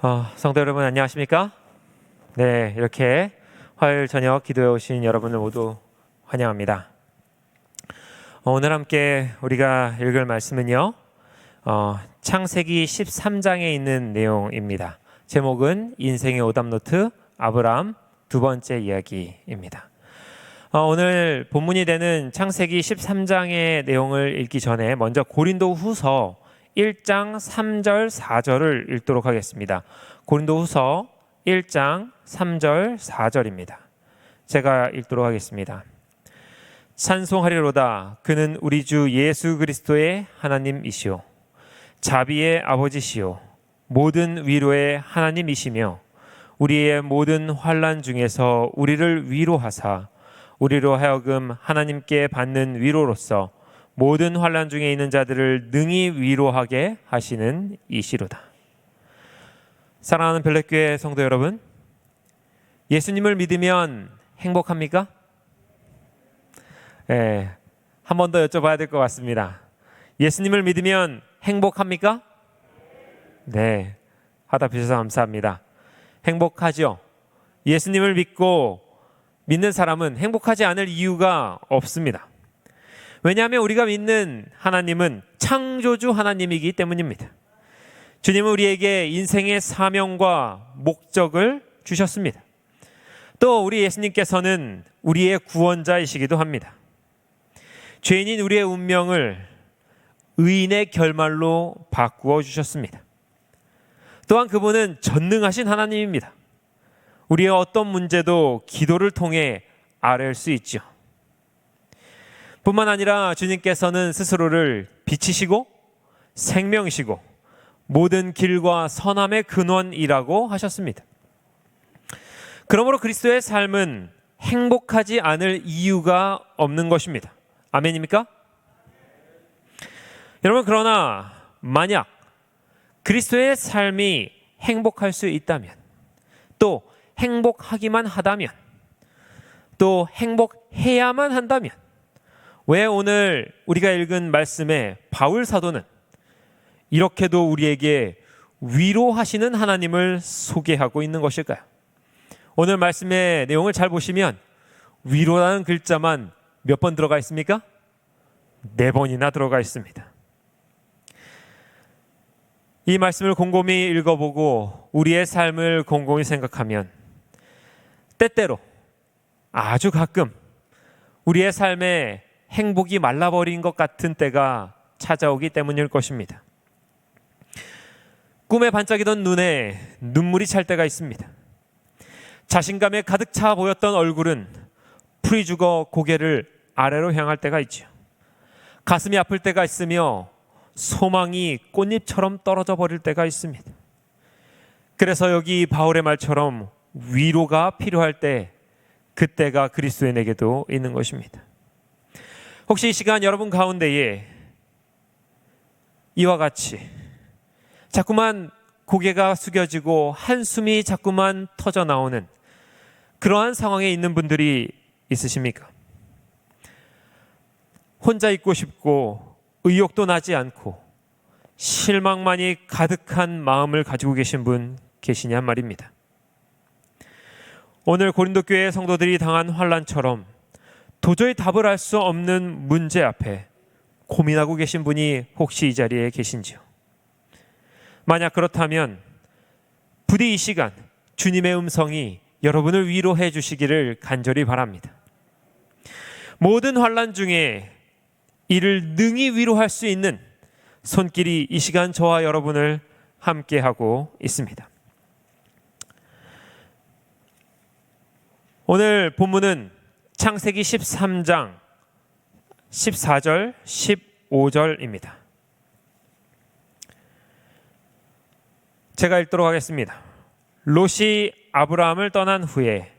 어, 성도 여러분 안녕하십니까? 네, 이렇게 화요일 저녁 기도에 오신 여러분을 모두 환영합니다. 어, 오늘 함께 우리가 읽을 말씀은요. 어, 창세기 13장에 있는 내용입니다. 제목은 인생의 오답노트 아브라함 두 번째 이야기입니다. 어, 오늘 본문이 되는 창세기 13장의 내용을 읽기 전에 먼저 고린도 후서 1장 3절 4절을 읽도록 하겠습니다. 고린도 후서 1장 3절 4절입니다. 제가 읽도록 하겠습니다. 찬송하리로다 그는 우리 주 예수 그리스도의 하나님이시오 자비의 아버지시오 모든 위로의 하나님이시며 우리의 모든 환난 중에서 우리를 위로하사 우리로 하여금 하나님께 받는 위로로서 모든 환란 중에 있는 자들을 능히 위로하게 하시는 이시로다. 사랑하는 별내교회 성도 여러분, 예수님을 믿으면 행복합니까? 네, 한번 더 여쭤봐야 될 것 같습니다. 예수님을 믿으면 행복합니까? 네, 하다 주셔서 감사합니다. 행복하죠. 예수님을 믿고 믿는 사람은 행복하지 않을 이유가 없습니다. 왜냐하면 우리가 믿는 하나님은 창조주 하나님이기 때문입니다. 주님은 우리에게 인생의 사명과 목적을 주셨습니다. 또 우리 예수님께서는 우리의 구원자이시기도 합니다. 죄인인 우리의 운명을 의인의 결말로 바꾸어 주셨습니다. 또한 그분은 전능하신 하나님입니다. 우리의 어떤 문제도 기도를 통해 아뢰을 수 있죠. 뿐만 아니라 주님께서는 스스로를 빛이시고 생명이시고 모든 길과 선함의 근원이라고 하셨습니다. 그러므로 그리스도의 삶은 행복하지 않을 이유가 없는 것입니다. 아멘입니까? 여러분 그러나 만약 그리스도의 삶이 행복할 수 있다면 또 행복하기만 하다면 또 행복해야만 한다면 왜 오늘 우리가 읽은 말씀에 바울 사도는 이렇게도 우리에게 위로하시는 하나님을 소개하고 있는 것일까요? 오늘 말씀의 내용을 잘 보시면 위로라는 글자만 몇 번 들어가 있습니까? 네 번이나 들어가 있습니다. 이 말씀을 곰곰이 읽어보고 우리의 삶을 곰곰이 생각하면 때때로 아주 가끔 우리의 삶에 행복이 말라버린 것 같은 때가 찾아오기 때문일 것입니다. 꿈에 반짝이던 눈에 눈물이 찰 때가 있습니다. 자신감에 가득 차 보였던 얼굴은 풀이 죽어 고개를 아래로 향할 때가 있죠. 가슴이 아플 때가 있으며 소망이 꽃잎처럼 떨어져 버릴 때가 있습니다. 그래서 여기 바울의 말처럼 위로가 필요할 때 그때가 그리스도인에게도 있는 것입니다. 혹시 이 시간 여러분 가운데에 이와 같이 자꾸만 고개가 숙여지고 한숨이 자꾸만 터져 나오는 그러한 상황에 있는 분들이 있으십니까? 혼자 있고 싶고 의욕도 나지 않고 실망만이 가득한 마음을 가지고 계신 분 계시냐 말입니다. 오늘 고린도 교회 성도들이 당한 환란처럼 도저히 답을 알 수 없는 문제 앞에 고민하고 계신 분이 혹시 이 자리에 계신지요? 만약 그렇다면 부디 이 시간 주님의 음성이 여러분을 위로해 주시기를 간절히 바랍니다. 모든 환란 중에 이를 능히 위로할 수 있는 손길이 이 시간 저와 여러분을 함께 하고 있습니다. 오늘 본문은 창세기 13장 14절 15절입니다. 제가 읽도록 하겠습니다. 롯이 아브라함을 떠난 후에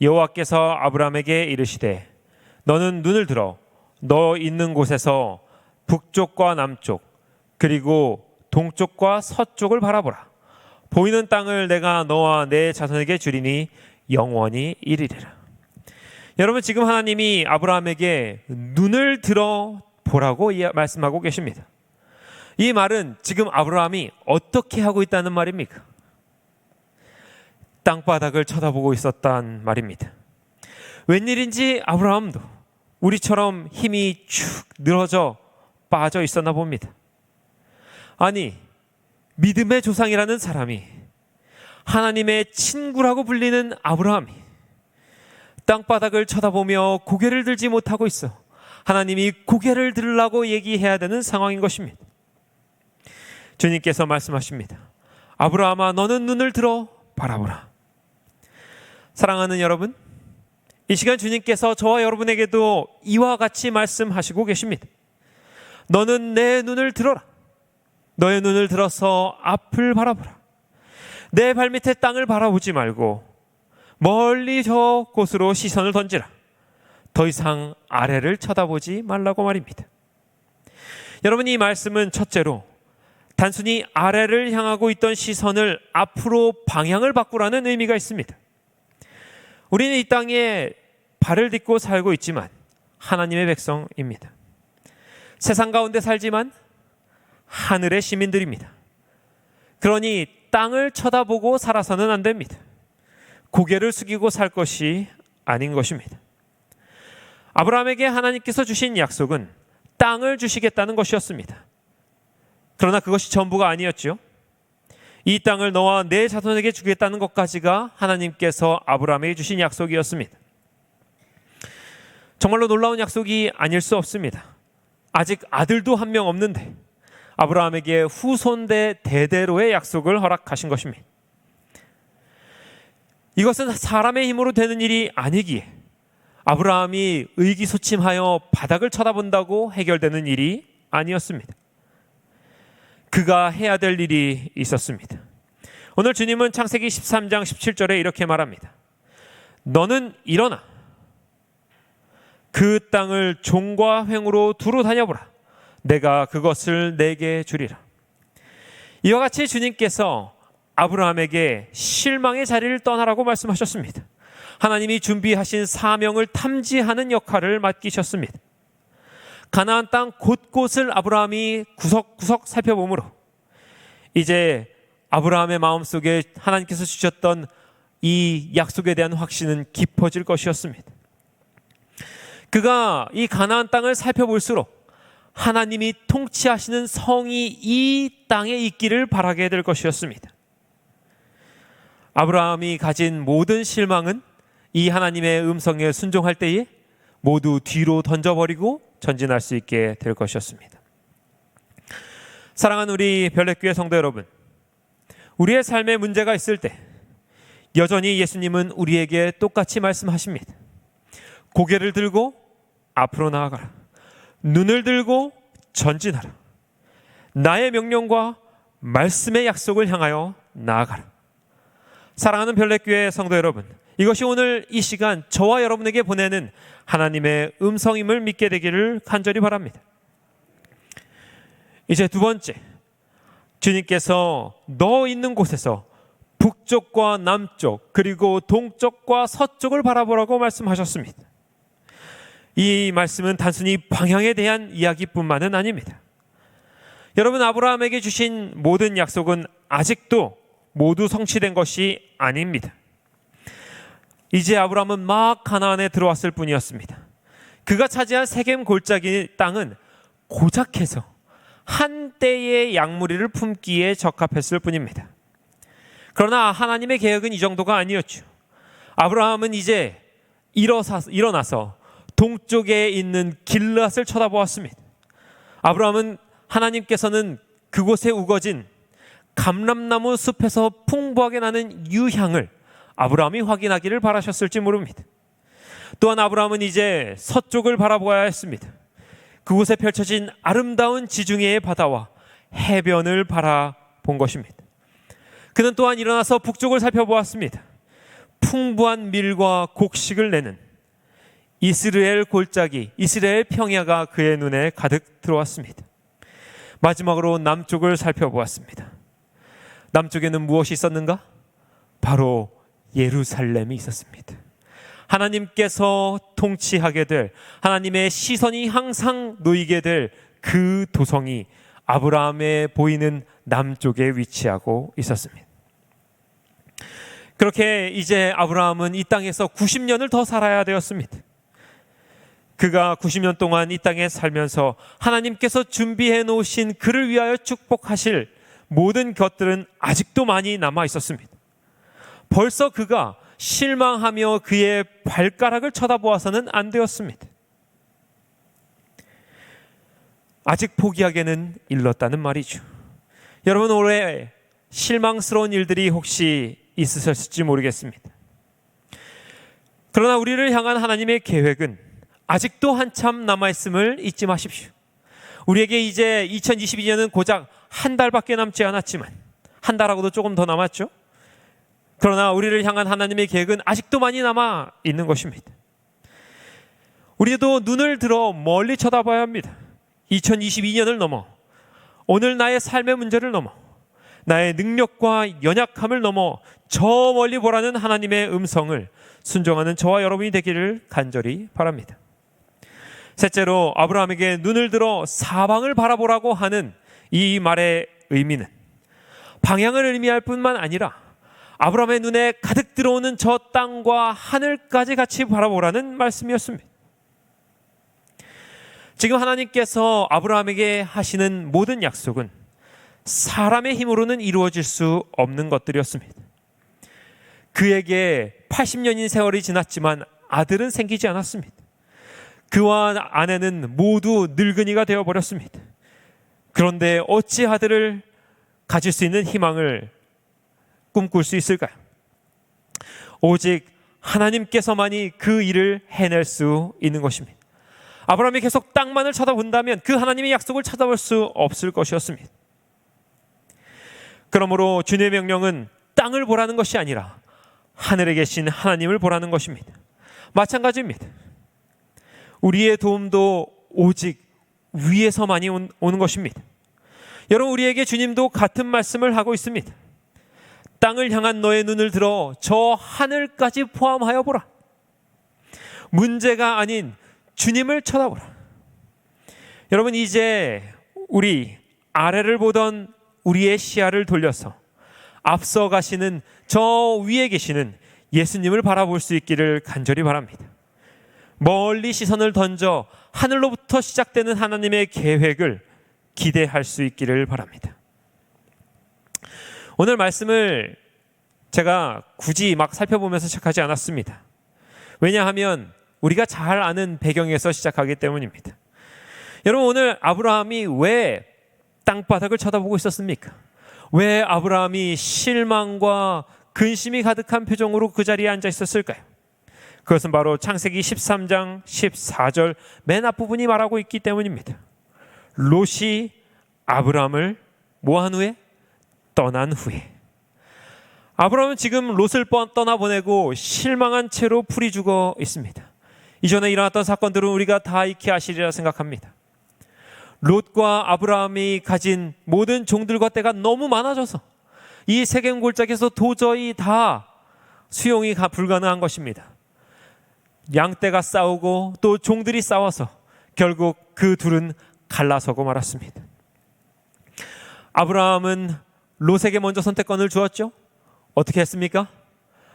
여호와께서 아브라함에게 이르시되 너는 눈을 들어 너 있는 곳에서 북쪽과 남쪽 그리고 동쪽과 서쪽을 바라보라. 보이는 땅을 내가 너와 내 자손에게 주리니 영원히 이르리라. 여러분 지금 하나님이 아브라함에게 눈을 들어 보라고 말씀하고 계십니다. 이 말은 지금 아브라함이 어떻게 하고 있다는 말입니까? 땅바닥을 쳐다보고 있었단 말입니다. 웬일인지 아브라함도 우리처럼 힘이 축 늘어져 빠져 있었나 봅니다. 아니, 믿음의 조상이라는 사람이 하나님의 친구라고 불리는 아브라함이 땅바닥을 쳐다보며 고개를 들지 못하고 있어 하나님이 고개를 들라고 얘기해야 되는 상황인 것입니다. 주님께서 말씀하십니다. 아브라함아 너는 눈을 들어 바라보라. 사랑하는 여러분, 이 시간 주님께서 저와 여러분에게도 이와 같이 말씀하시고 계십니다. 너는 내 눈을 들어라. 너의 눈을 들어서 앞을 바라보라. 내 발밑에 땅을 바라보지 말고 멀리 저 곳으로 시선을 던지라. 더 이상 아래를 쳐다보지 말라고 말입니다. 여러분 이 말씀은 첫째로 단순히 아래를 향하고 있던 시선을 앞으로 방향을 바꾸라는 의미가 있습니다. 우리는 이 땅에 발을 딛고 살고 있지만 하나님의 백성입니다. 세상 가운데 살지만 하늘의 시민들입니다. 그러니 땅을 쳐다보고 살아서는 안 됩니다. 고개를 숙이고 살 것이 아닌 것입니다. 아브라함에게 하나님께서 주신 약속은 땅을 주시겠다는 것이었습니다. 그러나 그것이 전부가 아니었죠. 이 땅을 너와 내 자손에게 주겠다는 것까지가 하나님께서 아브라함에게 주신 약속이었습니다. 정말로 놀라운 약속이 아닐 수 없습니다. 아직 아들도 한 명 없는데 아브라함에게 후손 대 대대로의 약속을 허락하신 것입니다. 이것은 사람의 힘으로 되는 일이 아니기에 아브라함이 의기소침하여 바닥을 쳐다본다고 해결되는 일이 아니었습니다. 그가 해야 될 일이 있었습니다. 오늘 주님은 창세기 13장 17절에 이렇게 말합니다. 너는 일어나 그 땅을 종과 횡으로 두루 다녀보라. 내가 그것을 내게 주리라. 이와 같이 주님께서 아브라함에게 실망의 자리를 떠나라고 말씀하셨습니다. 하나님이 준비하신 사명을 탐지하는 역할을 맡기셨습니다. 가나안 땅 곳곳을 아브라함이 구석구석 살펴보므로 이제 아브라함의 마음속에 하나님께서 주셨던 이 약속에 대한 확신은 깊어질 것이었습니다. 그가 이 가나안 땅을 살펴볼수록 하나님이 통치하시는 성이 이 땅에 있기를 바라게 될 것이었습니다. 아브라함이 가진 모든 실망은 이 하나님의 음성에 순종할 때에 모두 뒤로 던져버리고 전진할 수 있게 될 것이었습니다. 사랑하는 우리 별내교회 성도 여러분, 우리의 삶에 문제가 있을 때 여전히 예수님은 우리에게 똑같이 말씀하십니다. 고개를 들고 앞으로 나아가라. 눈을 들고 전진하라. 나의 명령과 말씀의 약속을 향하여 나아가라. 사랑하는 별내교회 성도 여러분, 이것이 오늘 이 시간 저와 여러분에게 보내는 하나님의 음성임을 믿게 되기를 간절히 바랍니다. 이제 두 번째, 주님께서 너 있는 곳에서 북쪽과 남쪽 그리고 동쪽과 서쪽을 바라보라고 말씀하셨습니다. 이 말씀은 단순히 방향에 대한 이야기뿐만은 아닙니다. 여러분 아브라함에게 주신 모든 약속은 아직도 모두 성취된 것이 아닙니다. 이제 아브라함은 막 가나안에 들어왔을 뿐이었습니다. 그가 차지한 세겜 골짜기 땅은 고작해서 한때의 양무리를 품기에 적합했을 뿐입니다. 그러나 하나님의 계획은 이 정도가 아니었죠. 아브라함은 이제 일어나서 동쪽에 있는 길앗을 쳐다보았습니다. 아브라함은 하나님께서는 그곳에 우거진 감람나무 숲에서 풍부하게 나는 유향을 아브라함이 확인하기를 바라셨을지 모릅니다. 또한 아브라함은 이제 서쪽을 바라보아야 했습니다. 그곳에 펼쳐진 아름다운 지중해의 바다와 해변을 바라본 것입니다. 그는 또한 일어나서 북쪽을 살펴보았습니다. 풍부한 밀과 곡식을 내는 이스라엘 골짜기, 이스라엘 평야가 그의 눈에 가득 들어왔습니다. 마지막으로 남쪽을 살펴보았습니다. 남쪽에는 무엇이 있었는가? 바로 예루살렘이 있었습니다. 하나님께서 통치하게 될 하나님의 시선이 항상 놓이게 될 그 도성이 아브라함에 보이는 남쪽에 위치하고 있었습니다. 그렇게 이제 아브라함은 이 땅에서 90년을 더 살아야 되었습니다. 그가 90년 동안 이 땅에 살면서 하나님께서 준비해 놓으신 그를 위하여 축복하실 모든 것들은 아직도 많이 남아 있었습니다. 벌써 그가 실망하며 그의 발가락을 쳐다보아서는 안 되었습니다. 아직 포기하기는 일렀다는 말이죠. 여러분 올해 실망스러운 일들이 혹시 있으셨을지 모르겠습니다. 그러나 우리를 향한 하나님의 계획은 아직도 한참 남아있음을 잊지 마십시오. 우리에게 이제 2022년은 고작 한 달밖에 남지 않았지만, 한 달하고도 조금 더 남았죠? 그러나 우리를 향한 하나님의 계획은 아직도 많이 남아 있는 것입니다. 우리도 눈을 들어 멀리 쳐다봐야 합니다. 2022년을 넘어, 오늘 나의 삶의 문제를 넘어, 나의 능력과 연약함을 넘어 저 멀리 보라는 하나님의 음성을 순종하는 저와 여러분이 되기를 간절히 바랍니다. 셋째로 아브라함에게 눈을 들어 사방을 바라보라고 하는 이 말의 의미는 방향을 의미할 뿐만 아니라 아브라함의 눈에 가득 들어오는 저 땅과 하늘까지 같이 바라보라는 말씀이었습니다. 지금 하나님께서 아브라함에게 하시는 모든 약속은 사람의 힘으로는 이루어질 수 없는 것들이었습니다. 그에게 80년인 세월이 지났지만 아들은 생기지 않았습니다. 그와 아내는 모두 늙은이가 되어 버렸습니다. 그런데 어찌 아들을 가질 수 있는 희망을 꿈꿀 수 있을까요? 오직 하나님께서만이 그 일을 해낼 수 있는 것입니다. 아브라함이 계속 땅만을 쳐다본다면 그 하나님의 약속을 찾아볼 수 없을 것이었습니다. 그러므로 주님의 명령은 땅을 보라는 것이 아니라 하늘에 계신 하나님을 보라는 것입니다. 마찬가지입니다. 우리의 도움도 오직 위에서만이 오는 것입니다. 여러분 우리에게 주님도 같은 말씀을 하고 있습니다. 땅을 향한 너의 눈을 들어 저 하늘까지 포함하여 보라. 문제가 아닌 주님을 쳐다보라. 여러분 이제 우리 아래를 보던 우리의 시야를 돌려서 앞서 가시는 저 위에 계시는 예수님을 바라볼 수 있기를 간절히 바랍니다. 멀리 시선을 던져 하늘로부터 시작되는 하나님의 계획을 기대할 수 있기를 바랍니다. 오늘 말씀을 제가 굳이 막 살펴보면서 시작하지 않았습니다. 왜냐하면 우리가 잘 아는 배경에서 시작하기 때문입니다. 여러분 오늘 아브라함이 왜 땅바닥을 쳐다보고 있었습니까? 왜 아브라함이 실망과 근심이 가득한 표정으로 그 자리에 앉아 있었을까요? 그것은 바로 창세기 13장 14절 맨 앞부분이 말하고 있기 때문입니다. 롯이 아브라함을 모한 후에 떠난 후에 아브라함은 지금 롯을 떠나보내고 실망한 채로 풀이 죽어 있습니다. 이전에 일어났던 사건들은 우리가 다 익히 아시리라 생각합니다. 롯과 아브라함이 가진 모든 종들과 때가 너무 많아져서 이 세겜 골짜기에서 도저히 다 수용이 불가능한 것입니다. 양떼가 싸우고 또 종들이 싸워서 결국 그 둘은 갈라서고 말았습니다. 아브라함은 롯에게 먼저 선택권을 주었죠. 어떻게 했습니까?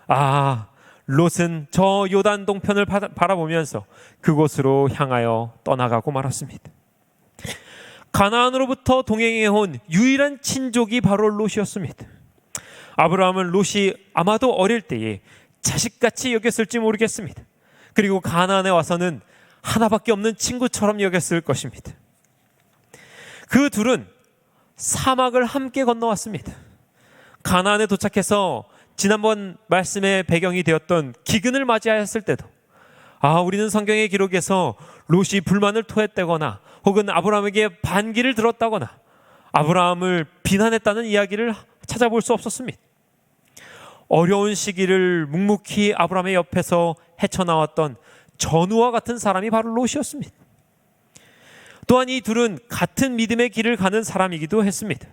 아, 롯은 저 요단 동편을 바라보면서 그곳으로 향하여 떠나가고 말았습니다. 가나안으로부터 동행해 온 유일한 친족이 바로 롯이었습니다. 아브라함은 롯이 아마도 어릴 때에 자식같이 여겼을지 모르겠습니다. 그리고 가나안에 와서는 하나밖에 없는 친구처럼 여겼을 것입니다. 그 둘은 사막을 함께 건너왔습니다. 가나안에 도착해서 지난번 말씀의 배경이 되었던 기근을 맞이하였을 때도 아 우리는 성경의 기록에서 롯이 불만을 토했다거나 혹은 아브라함에게 반기를 들었다거나 아브라함을 비난했다는 이야기를 찾아볼 수 없었습니다. 어려운 시기를 묵묵히 아브라함의 옆에서 헤쳐나왔던 전우와 같은 사람이 바로 롯이었습니다. 또한 이 둘은 같은 믿음의 길을 가는 사람이기도 했습니다.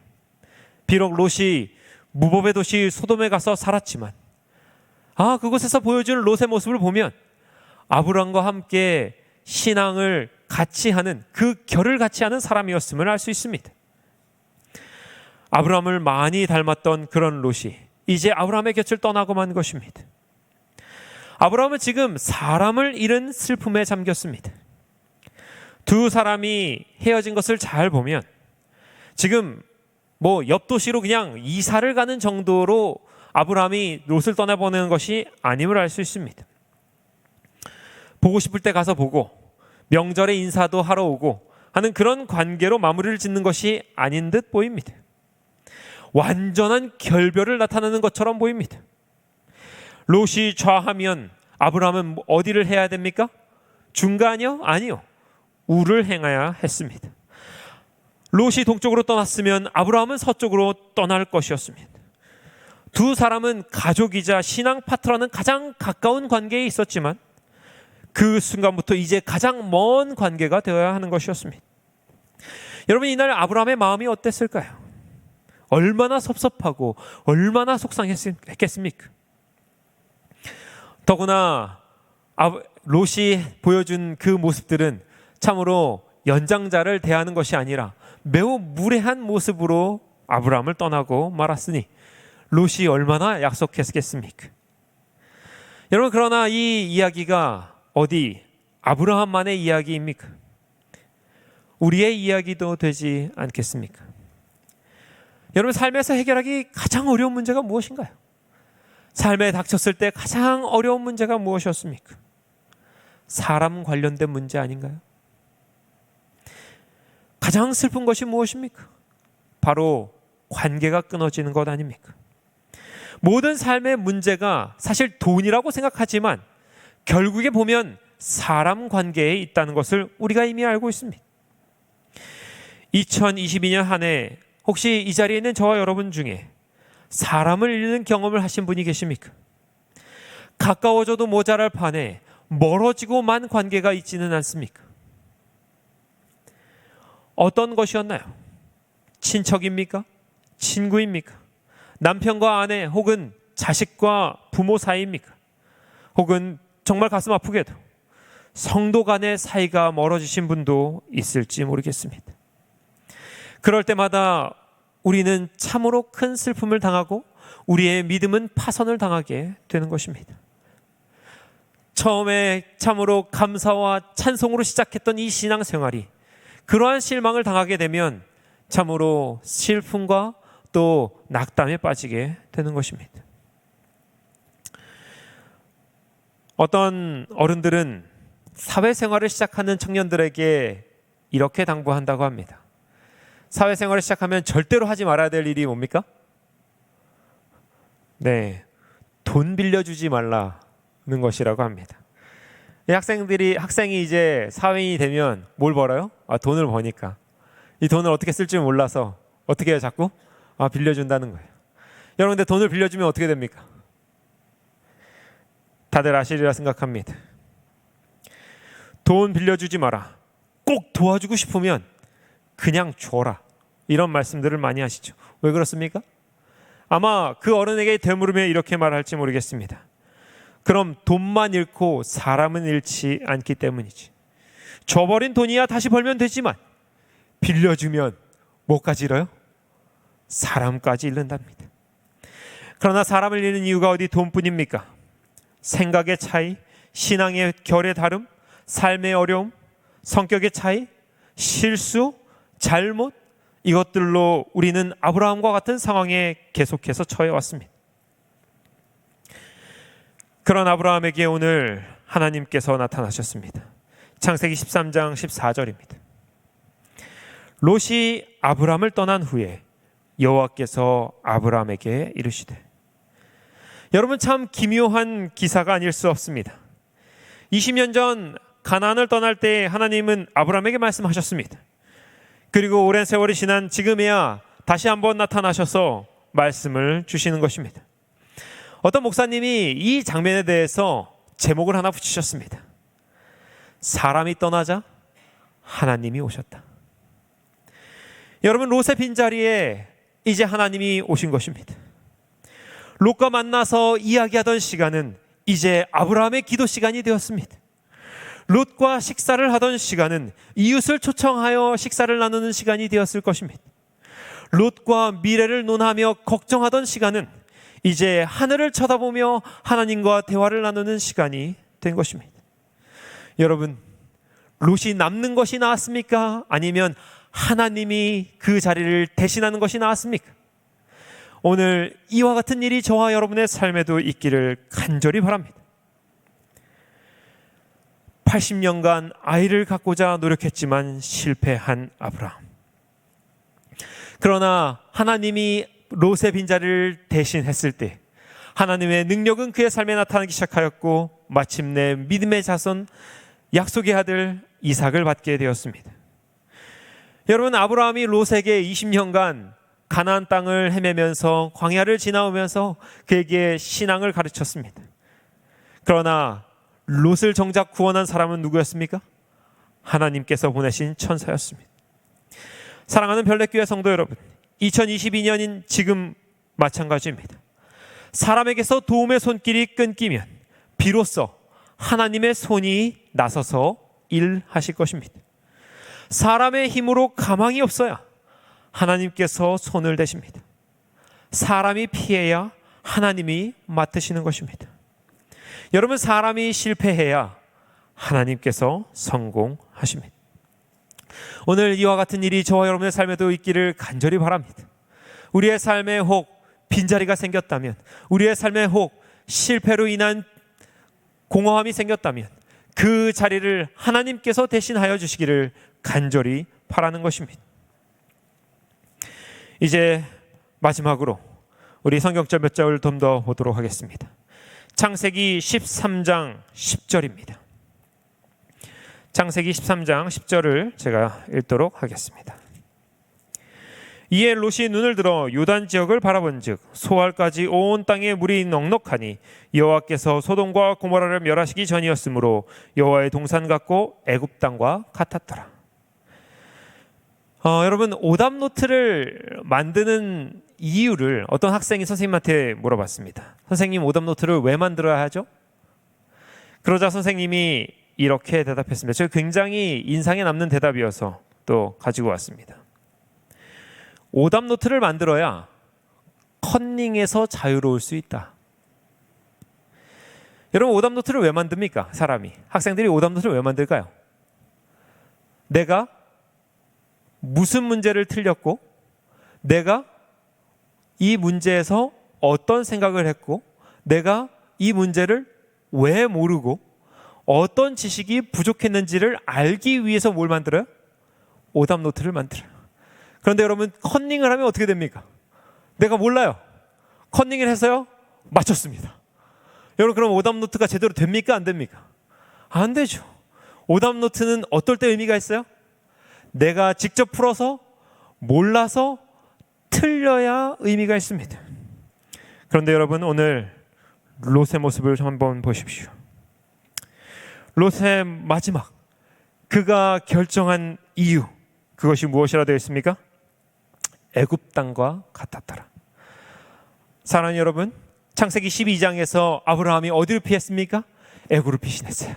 비록 롯이 무법의 도시 소돔에 가서 살았지만 아 그곳에서 보여주는 롯의 모습을 보면 아브람과 함께 신앙을 같이 하는 그 결을 같이 하는 사람이었음을 알 수 있습니다. 아브라함을 많이 닮았던 그런 롯이 이제 아브라함의 곁을 떠나고 만 것입니다. 아브라함은 지금 사람을 잃은 슬픔에 잠겼습니다. 두 사람이 헤어진 것을 잘 보면 지금 뭐 옆 도시로 그냥 이사를 가는 정도로 아브라함이 롯을 떠나보는 것이 아님을 알 수 있습니다. 보고 싶을 때 가서 보고 명절에 인사도 하러 오고 하는 그런 관계로 마무리를 짓는 것이 아닌 듯 보입니다. 완전한 결별을 나타내는 것처럼 보입니다. 롯이 좌하면 아브라함은 어디를 해야 됩니까? 중간이요? 아니요. 우를 행해야 했습니다. 롯이 동쪽으로 떠났으면 아브라함은 서쪽으로 떠날 것이었습니다. 두 사람은 가족이자 신앙 파트너는 가장 가까운 관계에 있었지만 그 순간부터 이제 가장 먼 관계가 되어야 하는 것이었습니다. 여러분 이날 아브라함의 마음이 어땠을까요? 얼마나 섭섭하고 얼마나 속상했겠습니까? 더구나 롯이 보여준 그 모습들은 참으로 연장자를 대하는 것이 아니라 매우 무례한 모습으로 아브라함을 떠나고 말았으니 롯이 얼마나 약속했겠습니까? 여러분 그러나 이 이야기가 어디 아브라함만의 이야기입니까? 우리의 이야기도 되지 않겠습니까? 여러분 삶에서 해결하기 가장 어려운 문제가 무엇인가요? 삶에 닥쳤을 때 가장 어려운 문제가 무엇이었습니까? 사람 관련된 문제 아닌가요? 가장 슬픈 것이 무엇입니까? 바로 관계가 끊어지는 것 아닙니까? 모든 삶의 문제가 사실 돈이라고 생각하지만 결국에 보면 사람 관계에 있다는 것을 우리가 이미 알고 있습니다. 2022년 한 해 혹시 이 자리에 있는 저와 여러분 중에 사람을 잃는 경험을 하신 분이 계십니까? 가까워져도 모자랄 판에 멀어지고만 관계가 있지는 않습니까? 어떤 것이었나요? 친척입니까? 친구입니까? 남편과 아내 혹은 자식과 부모 사이입니까? 혹은 정말 가슴 아프게도 성도 간의 사이가 멀어지신 분도 있을지 모르겠습니다. 그럴 때마다 우리는 참으로 큰 슬픔을 당하고 우리의 믿음은 파선을 당하게 되는 것입니다. 처음에 참으로 감사와 찬송으로 시작했던 이 신앙 생활이 그러한 실망을 당하게 되면 참으로 슬픔과 또 낙담에 빠지게 되는 것입니다. 어떤 어른들은 사회생활을 시작하는 청년들에게 이렇게 당부한다고 합니다. 사회생활을 시작하면 절대로 하지 말아야 될 일이 뭡니까? 네, 돈 빌려주지 말라는 것이라고 합니다. 이 학생들이 학생이 이제 사회인이 되면 뭘 벌어요? 아, 돈을 버니까 이 돈을 어떻게 쓸지 몰라서 어떻게 해요, 자꾸 아 빌려준다는 거예요. 여러분 근데 돈을 빌려주면 어떻게 됩니까? 다들 아시리라 생각합니다. 돈 빌려주지 마라. 꼭 도와주고 싶으면 그냥 줘라. 이런 말씀들을 많이 하시죠. 왜 그렇습니까? 아마 그 어른에게 되물으면 이렇게 말할지 모르겠습니다. 그럼 돈만 잃고 사람은 잃지 않기 때문이지. 줘버린 돈이야 다시 벌면 되지만 빌려주면 뭐까지 잃어요? 사람까지 잃는답니다. 그러나 사람을 잃는 이유가 어디 돈뿐입니까? 생각의 차이, 신앙의 결의 다름, 삶의 어려움, 성격의 차이, 실수, 잘못 이것들로 우리는 아브라함과 같은 상황에 계속해서 처해 왔습니다. 그런 아브라함에게 오늘 하나님께서 나타나셨습니다. 창세기 13장 14절입니다. 롯이 아브라함을 떠난 후에 여호와께서 아브라함에게 이르시되 여러분 참 기묘한 기사가 아닐 수 없습니다. 20년 전 가나안을 떠날 때 하나님은 아브라함에게 말씀하셨습니다. 그리고 오랜 세월이 지난 지금에야 다시 한번 나타나셔서 말씀을 주시는 것입니다. 어떤 목사님이 이 장면에 대해서 제목을 하나 붙이셨습니다. 사람이 떠나자 하나님이 오셨다. 여러분 롯의 빈자리에 이제 하나님이 오신 것입니다. 롯과 만나서 이야기하던 시간은 이제 아브라함의 기도 시간이 되었습니다. 롯과 식사를 하던 시간은 이웃을 초청하여 식사를 나누는 시간이 되었을 것입니다. 롯과 미래를 논하며 걱정하던 시간은 이제 하늘을 쳐다보며 하나님과 대화를 나누는 시간이 된 것입니다. 여러분, 롯이 남는 것이 나았습니까? 아니면 하나님이 그 자리를 대신하는 것이 나았습니까? 오늘 이와 같은 일이 저와 여러분의 삶에도 있기를 간절히 바랍니다. 80년간 아이를 갖고자 노력했지만 실패한 아브라함. 그러나 하나님이 롯의 빈자리를 대신했을 때 하나님의 능력은 그의 삶에 나타나기 시작하였고 마침내 믿음의 자손 약속의 아들 이삭을 받게 되었습니다. 여러분 아브라함이 롯에게 20년간 가나안 땅을 헤매면서 광야를 지나오면서 그에게 신앙을 가르쳤습니다. 그러나 롯을 정작 구원한 사람은 누구였습니까? 하나님께서 보내신 천사였습니다. 사랑하는 별내교회 성도 여러분, 2022년인 지금 마찬가지입니다. 사람에게서 도움의 손길이 끊기면 비로소 하나님의 손이 나서서 일하실 것입니다. 사람의 힘으로 가망이 없어야 하나님께서 손을 대십니다. 사람이 피해야 하나님이 맡으시는 것입니다. 여러분 사람이 실패해야 하나님께서 성공하십니다. 오늘 이와 같은 일이 저와 여러분의 삶에도 있기를 간절히 바랍니다. 우리의 삶에 혹 빈자리가 생겼다면, 우리의 삶에 혹 실패로 인한 공허함이 생겼다면, 그 자리를 하나님께서 대신하여 주시기를 간절히 바라는 것입니다. 이제 마지막으로 우리 성경절 몇절좀더 보도록 하겠습니다. 창세기 13장 10절입니다. 창세기 13장 10절을 제가 읽도록 하겠습니다. 이에 롯이 눈을 들어 요단 지역을 바라본즉 소알까지 온 땅에 물이 넉넉하니 여호와께서 소돔과 고모라를 멸하시기 전이었으므로 여호와의 동산 같고 애굽 땅과 같았더라. 어, 여러분 오답 노트를 만드는 이유를 어떤 학생이 선생님한테 물어봤습니다. 선생님 오답 노트를 왜 만들어야 하죠? 그러자 선생님이 이렇게 대답했습니다. 제가 굉장히 인상에 남는 대답이어서 또 가지고 왔습니다. 오답 노트를 만들어야 컨닝에서 자유로울 수 있다. 여러분 오답 노트를 왜 만듭니까? 사람이 학생들이 오답 노트를 왜 만들까요? 내가 무슨 문제를 틀렸고 내가 이 문제에서 어떤 생각을 했고 내가 이 문제를 왜 모르고 어떤 지식이 부족했는지를 알기 위해서 뭘 만들어요? 오답 노트를 만들어요. 그런데 여러분 컨닝을 하면 어떻게 됩니까? 내가 몰라요. 컨닝을 해서요 맞췄습니다. 여러분 그럼 오답 노트가 제대로 됩니까 안 됩니까? 안 되죠. 오답 노트는 어떨 때 의미가 있어요? 내가 직접 풀어서 몰라서 틀려야 의미가 있습니다. 그런데 여러분 오늘 롯의 모습을 한번 보십시오. 롯의 마지막 그가 결정한 이유 그것이 무엇이라 되어 있습니까? 애굽 땅과 같았더라. 사랑하는 여러분, 창세기 12장에서 아브라함이 어디를 피했습니까? 애굽을 피신했어요.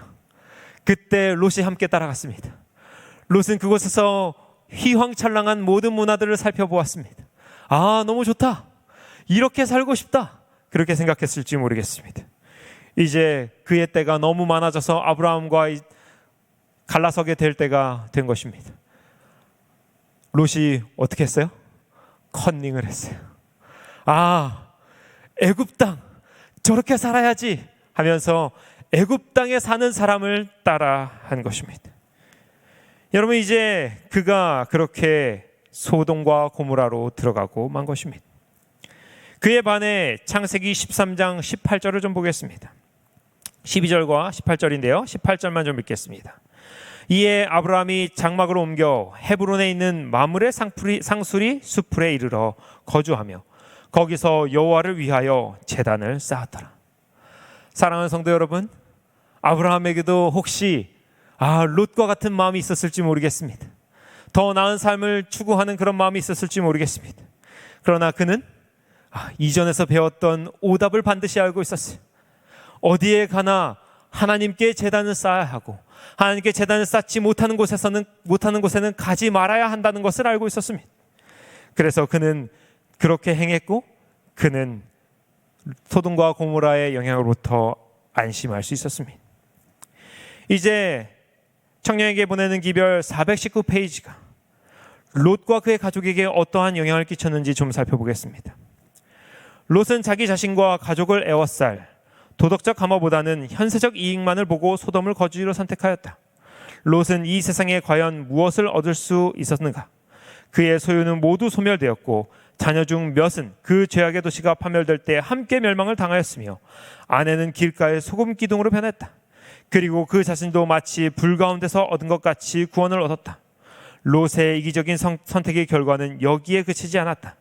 그때 롯이 함께 따라갔습니다. 롯은 그곳에서 휘황찬란한 모든 문화들을 살펴보았습니다. 아, 너무 좋다. 이렇게 살고 싶다. 그렇게 생각했을지 모르겠습니다. 이제 그의 때가 너무 많아져서 아브라함과 갈라서게 될 때가 된 것입니다. 롯이 어떻게 했어요? 컨닝을 했어요. 아, 애굽 땅 저렇게 살아야지 하면서 애굽 땅에 사는 사람을 따라 한 것입니다. 여러분 이제 그가 그렇게 소돔과 고무라로 들어가고 만 것입니다. 그에 반해 창세기 13장 18절을 좀 보겠습니다. 12절과 18절인데요. 18절만 좀 읽겠습니다. 이에 아브라함이 장막으로 옮겨 헤브론에 있는 마물의 상풀이, 상수리 수풀에 이르러 거주하며 거기서 여호와를 위하여 제단을 쌓았더라. 사랑하는 성도 여러분, 아브라함에게도 혹시 아 롯과 같은 마음이 있었을지 모르겠습니다. 더 나은 삶을 추구하는 그런 마음이 있었을지 모르겠습니다. 그러나 그는 아, 이전에서 배웠던 오답을 반드시 알고 있었어요. 어디에 가나 하나님께 재단을 쌓아야 하고 하나님께 재단을 쌓지 못하는 곳에서는 못하는 곳에는 가지 말아야 한다는 것을 알고 있었습니다. 그래서 그는 그렇게 행했고 그는 소돔과 고모라의 영향으로부터 안심할 수 있었습니다. 이제 청년에게 보내는 기별 419페이지가 롯과 그의 가족에게 어떠한 영향을 끼쳤는지 좀 살펴보겠습니다. 롯은 자기 자신과 가족을 애워쌀 도덕적 감화보다는 현세적 이익만을 보고 소돔을 거주지로 선택하였다. 롯은 이 세상에 과연 무엇을 얻을 수 있었는가? 그의 소유는 모두 소멸되었고 자녀 중 몇은 그 죄악의 도시가 파멸될 때 함께 멸망을 당하였으며 아내는 길가의 소금 기둥으로 변했다. 그리고 그 자신도 마치 불 가운데서 얻은 것 같이 구원을 얻었다. 롯의 이기적인 성, 선택의 결과는 여기에 그치지 않았다.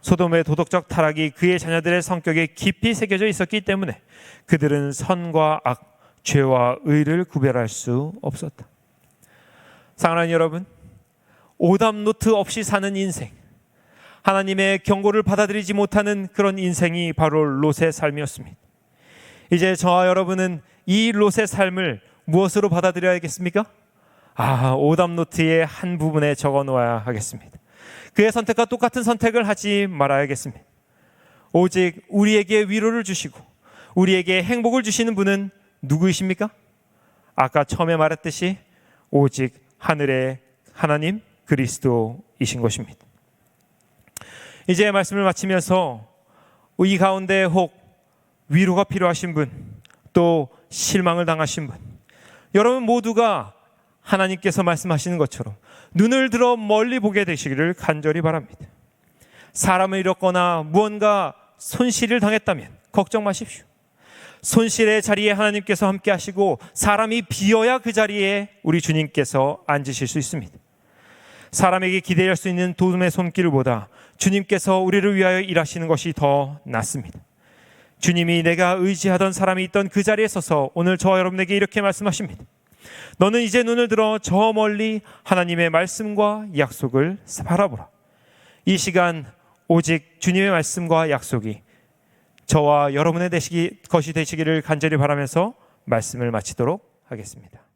소돔의 도덕적 타락이 그의 자녀들의 성격에 깊이 새겨져 있었기 때문에 그들은 선과 악, 죄와 의를 구별할 수 없었다. 사랑하는 여러분, 오답 노트 없이 사는 인생, 하나님의 경고를 받아들이지 못하는 그런 인생이 바로 롯의 삶이었습니다. 이제 저와 여러분은 이 롯의 삶을 무엇으로 받아들여야겠습니까? 아, 오답 노트의 한 부분에 적어 놓아야 하겠습니다. 그의 선택과 똑같은 선택을 하지 말아야겠습니다. 오직 우리에게 위로를 주시고 우리에게 행복을 주시는 분은 누구이십니까? 아까 처음에 말했듯이 오직 하늘의 하나님 그리스도이신 것입니다. 이제 말씀을 마치면서 이 가운데 혹 위로가 필요하신 분, 또 실망을 당하신 분, 여러분 모두가 하나님께서 말씀하시는 것처럼 눈을 들어 멀리 보게 되시기를 간절히 바랍니다. 사람을 잃었거나 무언가 손실을 당했다면 걱정 마십시오. 손실의 자리에 하나님께서 함께 하시고 사람이 비어야 그 자리에 우리 주님께서 앉으실 수 있습니다. 사람에게 기대할 수 있는 도움의 손길보다 주님께서 우리를 위하여 일하시는 것이 더 낫습니다. 주님이 내가 의지하던 사람이 있던 그 자리에 서서 오늘 저와 여러분에게 이렇게 말씀하십니다. 너는 이제 눈을 들어 저 멀리 하나님의 말씀과 약속을 바라보라. 이 시간 오직 주님의 말씀과 약속이 저와 여러분의 되시기, 것이 되시기를 간절히 바라면서 말씀을 마치도록 하겠습니다.